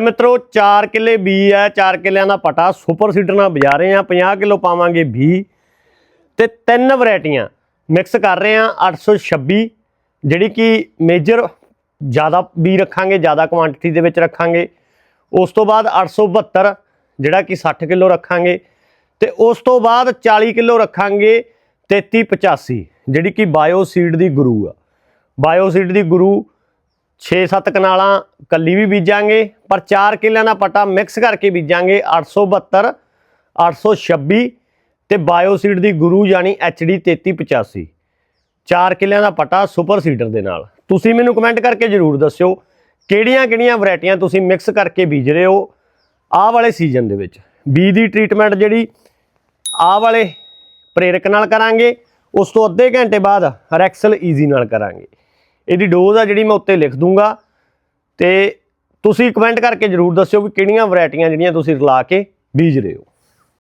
ਮਿੱਤਰੋ 4 ਕਿੱਲੇ ਬੀ ਹੈ 4 ਕਿੱਲਿਆਂ ਦਾ ਪਟਾ, ਸੁਪਰ ਸੀਡਰ ਨਾਲ ਬਜਾ ਰਹੇ ਆ 50 ਕਿਲੋ ਪਾਵਾਂਗੇ ਬੀ ਤੇ ਤਿੰਨ ਵੈਰਾਈਟੀਆਂ ਮਿਕਸ ਕਰ ਰਹੇ ਆ 826 ਜਿਹੜੀ ਕਿ ਮੇਜਰ ਜ਼ਿਆਦਾ ਬੀ ਰੱਖਾਂਗੇ, ਜ਼ਿਆਦਾ ਕੁਆਂਟੀਟੀ ਦੇ ਵਿੱਚ ਰੱਖਾਂਗੇ। ਉਸ ਤੋਂ ਬਾਅਦ 872 ਜਿਹੜਾ ਕਿ 60 ਕਿਲੋ ਰੱਖਾਂਗੇ। ਤੇ ਉਸ ਤੋਂ ਬਾਅਦ 40 ਕਿਲੋ ਰੱਖਾਂਗੇ 3385 ਜਿਹੜੀ ਕਿ ਬਾਇਓ ਸੀਡ ਦੀ ਗੁਰੂ ਆ। ਬਾਇਓ ਸੀਡ ਦੀ ਗੁਰੂ 6-7 ਕਨਾਲਾਂ ਕੱਲੀ ਵੀ ਬੀਜਾਂਗੇ, ਪਰ 4 ਕਿੱਲਿਆਂ ਦਾ ਪਟਾ ਮਿਕਸ ਕਰਕੇ ਬੀਜਾਂਗੇ 872 826 ਤੇ ਬਾਇਓਸੀਡ ਦੀ ਗੁਰੂ ਯਾਨੀ HD 3385 4 ਕਿੱਲਿਆਂ ਦਾ ਪਟਾ ਸੁਪਰ ਸੀਡਰ ਦੇ ਨਾਲ। ਤੁਸੀਂ ਮੈਨੂੰ ਕਮੈਂਟ ਕਰਕੇ ਜਰੂਰ ਦੱਸਿਓ ਕਿਹੜੀਆਂ-ਕਿਹੜੀਆਂ ਵੈਰਾਈਟੀਆਂ ਤੁਸੀਂ ਮਿਕਸ ਕਰਕੇ ਬੀਜ ਰਹੇ ਹੋ ਆਹ ਵਾਲੇ ਸੀਜ਼ਨ ਦੇ ਵਿੱਚ। ਬੀ ਦੀ ਟ੍ਰੀਟਮੈਂਟ ਜਿਹੜੀ ਆਹ ਵਾਲੇ ਪ੍ਰੇਰਕ ਨਾਲ ਕਰਾਂਗੇ, ਉਸ ਤੋਂ ਅੱਧੇ ਘੰਟੇ ਬਾਅਦ ਰੈਕਸਲ ਈਜ਼ੀ ਨਾਲ ਕਰਾਂਗੇ। ਇਹਦੀ ਡੋਜ਼ ਆ ਜਿਹੜੀ ਮੈਂ ਉੱਤੇ ਲਿਖ ਦੂੰਗਾ। ਤੇ ਤੁਸੀਂ ਕਮੈਂਟ ਕਰਕੇ ਜਰੂਰ ਦੱਸਿਓ ਵੀ ਕਿਹੜੀਆਂ ਵੈਰਾਈਟੀਆਂ ਜਿਹੜੀਆਂ ਤੁਸੀਂ ਰਲਾ ਕੇ ਬੀਜ ਰਹੇ ਹੋ।